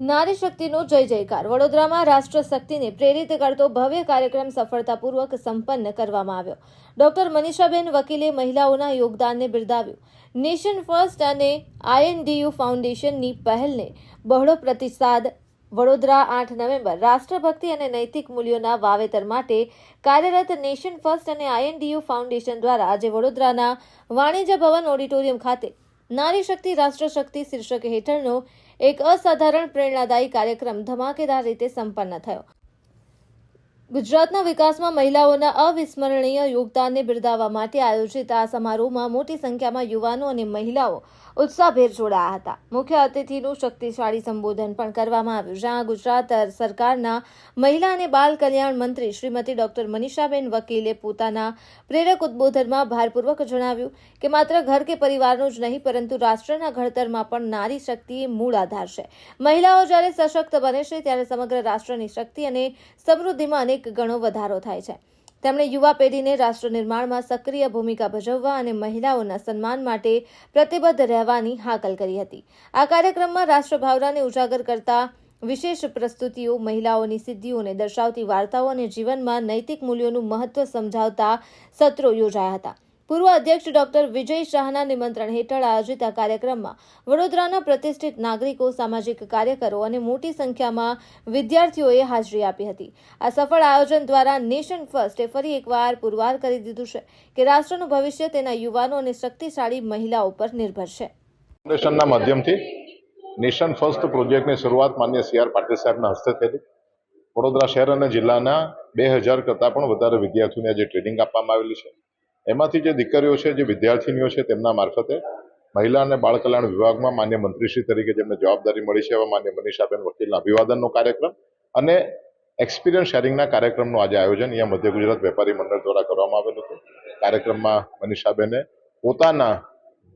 નારી શક્તિનો જય જયકાર. વડોદરામાં રાષ્ટ્ર શક્તિને પ્રેરિત કરતો ભવ્ય કાર્યક્રમ સફળતાપૂર્વક સંપન્ન કરવામાં આવ્યો. ડોક્ટર મનીષાબેન વકીલે મહિલાઓના યોગદાનને બિરદાવ્યું. નેશન ફર્સ્ટ અને આઈએનડીયુ ફાઉન્ડેશનની પહેલને બહોળો પ્રતિસાદ વડોદરા આઠ નવેમ્બર. રાષ્ટ્રભક્તિ અને નૈતિક મૂલ્યોના વાવેતર માટે કાર્યરત નેશન ફર્સ્ટ અને આઈએનડીયુ ફાઉન્ડેશન દ્વારા આજે વડોદરાના વાણિજ્ય ભવન ઓડિટોરિયમ ખાતે નારી શક્તિ રાષ્ટ્ર શક્તિ શીર્ષક હેઠળનો એક અસાધારણ પ્રેરણાદાયી કાર્યક્રમ ધમાકેદાર રીતે સંપન્ન થયો. ગુજરાતના વિકાસમાં મહિલાઓના અવિસ્મરણીય યોગદાનને બિરદાવવા માટે આયોજિત આ સમારોહમાં મોટી સંખ્યામાં યુવાનો અને મહિલાઓ ઉત્સાહભેર જોડાયા હતા. મુખ્ય અતિથિનું શક્તિશાળી સંબોધન પણ કરવામાં આવ્યું, જ્યાં ગુજરાત સરકારના મહિલા અને બાલ કલ્યાણ મંત્રી શ્રીમતી ડોક્ટર મનીષાબેન વકીલે પોતાના પ્રેરક ઉદબોધનમાં ભારપૂર્વક જણાવ્યું કે માત્ર ઘર કે પરિવારનું જ નહીં, પરંતુ રાષ્ટ્રના ઘડતરમાં પણ નારી શક્તિ મૂળ આધાર છે. મહિલાઓ જ્યારે સશક્ત બને છે, ત્યારે સમગ્ર રાષ્ટ્રની શક્તિ અને સમૃદ્ધિમાં અનેક ગણો વધારો થાય છે. તેમણે યુવા પેઢીને રાષ્ટ્ર નિર્માણમાં સક્રિય ભૂમિકા ભજવવા અને મહિલાઓના સન્માન માટે પ્રતિબદ્ધ રહેવાની હાકલ કરી હતી. આ કાર્યક્રમમાં રાષ્ટ્રભાવનાને ઉજાગર કરતા વિશેષ પ્રસ્તુતિઓ, મહિલાઓની સિદ્ધિઓને દર્શાવતી વાર્તાઓ અને જીવનમાં નૈતિક મૂલ્યોનું મહત્વ સમજાવતા સત્રો યોજાયા હતા. પૂર્વ અધ્યક્ષ ડોક્ટર વિજય શાહના નિમંત્રણ હેઠળ આયોજિત આ કાર્યક્રમમાં વડોદરાના પ્રતિષ્ઠિત નાગરિકો, સામાજિક કાર્યકરો અને મોટી સંખ્યામાં વિદ્યાર્થીઓએ હાજરી આપી હતી. આ સફળ આયોજન દ્વારા નેશન ફર્સ્ટે ફરી એકવાર પુરવાર કરી દીધું છે કે રાષ્ટ્રનું ભવિષ્ય તેના યુવાનો અને શક્તિશાળી મહિલાઓ પર નિર્ભર છે. ફાઉન્ડેશનના માધ્યમથી નેશન ફર્સ્ટ પ્રોજેક્ટની શરૂઆત માન્ય સી આર પાટીલ સાહેબના હસ્તે થયેલી. વડોદરા શહેર અને જિલ્લાના બે હજાર કરતાં પણ વધારે વિદ્યાર્થીઓને આજે ટ્રેનિંગ આપવામાં આવેલી છે. એમાંથી જે દીકરીઓ છે, જે વિદ્યાર્થીનીઓ છે, તેમના મારફતે મહિલા અને બાળ કલ્યાણ વિભાગમાં માન્ય મંત્રીશ્રી તરીકે જેમને જવાબદારી મળી છે, એવા માન્ય મનીષાબેન વકીલના અભિવાદનનો કાર્યક્રમ અને એક્સપિરિયન્સ શેરિંગના કાર્યક્રમનું આજે આયોજન અહીંયા મધ્ય ગુજરાત વેપારી મંડળ દ્વારા કરવામાં આવેલું હતું. કાર્યક્રમમાં મનીષાબેને પોતાના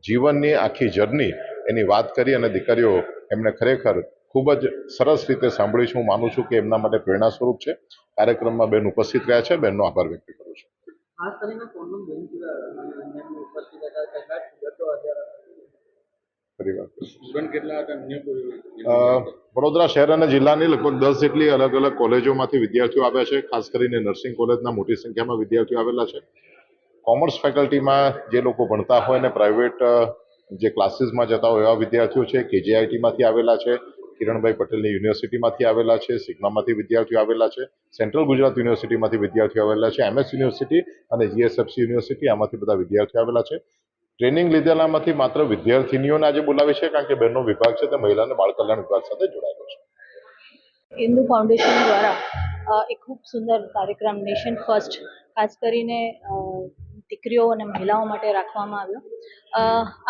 જીવનની આખી જર્ની એની વાત કરી અને દીકરીઓ એમને ખરેખર ખૂબ જ સરસ રીતે સાંભળી છું. હું માનું છું કે એમના માટે પ્રેરણા સ્વરૂપ છે. કાર્યક્રમમાં બેન ઉપસ્થિત રહ્યા છે. બેનનો આભાર વ્યક્ત કરું છું. ખાસ કરીને કોનું બેન વડોદરા શહેર અને જિલ્લાની લગભગ દસ જેટલી અલગ અલગ કોલેજોમાંથી વિદ્યાર્થીઓ આવ્યા છે ખાસ કરીને નર્સિંગ કોલેજના મોટી સંખ્યામાં વિદ્યાર્થીઓ આવેલા છે. કોમર્સ ફેકલ્ટીમાં જે લોકો ભણતા હોય ને પ્રાઇવેટ જે ક્લાસીસમાં જતા હોય એવા વિદ્યાર્થીઓ છે કેજીઆઈટીમાંથી આવેલા છે કિરણભાઈ પટેલની યુનિવર્સિટીમાંથી આવેલા છે, સિગ્મામાંથી વિદ્યાર્થીઓ આવેલા છે, સેન્ટ્રલ ગુજરાત યુનિવર્સિટીમાંથી વિદ્યાર્થીઓ આવેલા છે, એમએસ યુનિવર્સિટી અને જીએસએફસી યુનિવર્સિટી આમાંથી બધા વિદ્યાર્થીઓ આવેલા છે. ટ્રેનિંગ લીધેલામાંથી માત્ર વિદ્યાર્થીનીઓને આજે બોલાવી છે, કારણ કે બહેનનો વિભાગ છે, તે મહિલા અને બાળ કલ્યાણ વિભાગ સાથે જોડાયેલો છે. હિન્દુ ફાઉન્ડેશન દ્વારા એક ખૂબ સુંદર કાર્યક્રમ, નેશન ફર્સ્ટ, ખાસ કરીને દીકરીઓ અને મહિલાઓ માટે રાખવામાં આવ્યો.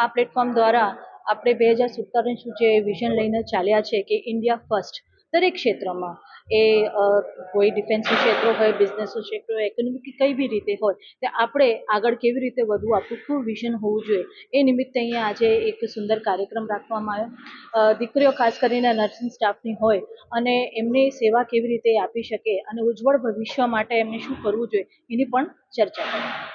આ પ્લેટફોર્મ દ્વારા આપણે બે હજાર સત્તરનું જે વિઝન લઈને ચાલ્યા છે કે ઇન્ડિયા ફર્સ્ટ દરેક ક્ષેત્રમાં એ કોઈ ડિફેન્સનું ક્ષેત્ર હોય બિઝનેસનું ક્ષેત્ર હોય એકોનોમિક કઈ બી રીતે હોય, તે આપણે આગળ કેવી રીતે વધવું, આપણું શું વિઝન હોવું જોઈએ, એ નિમિત્તે અહીંયા આજે એક સુંદર કાર્યક્રમ રાખવામાં આવ્યો. દીકરીઓ ખાસ કરીને નર્સિંગ સ્ટાફની હોય, અને એમની સેવા કેવી રીતે આપી શકે, અને ઉજ્જવળ ભવિષ્ય માટે એમને શું કરવું જોઈએ, એની પણ ચર્ચા કરી.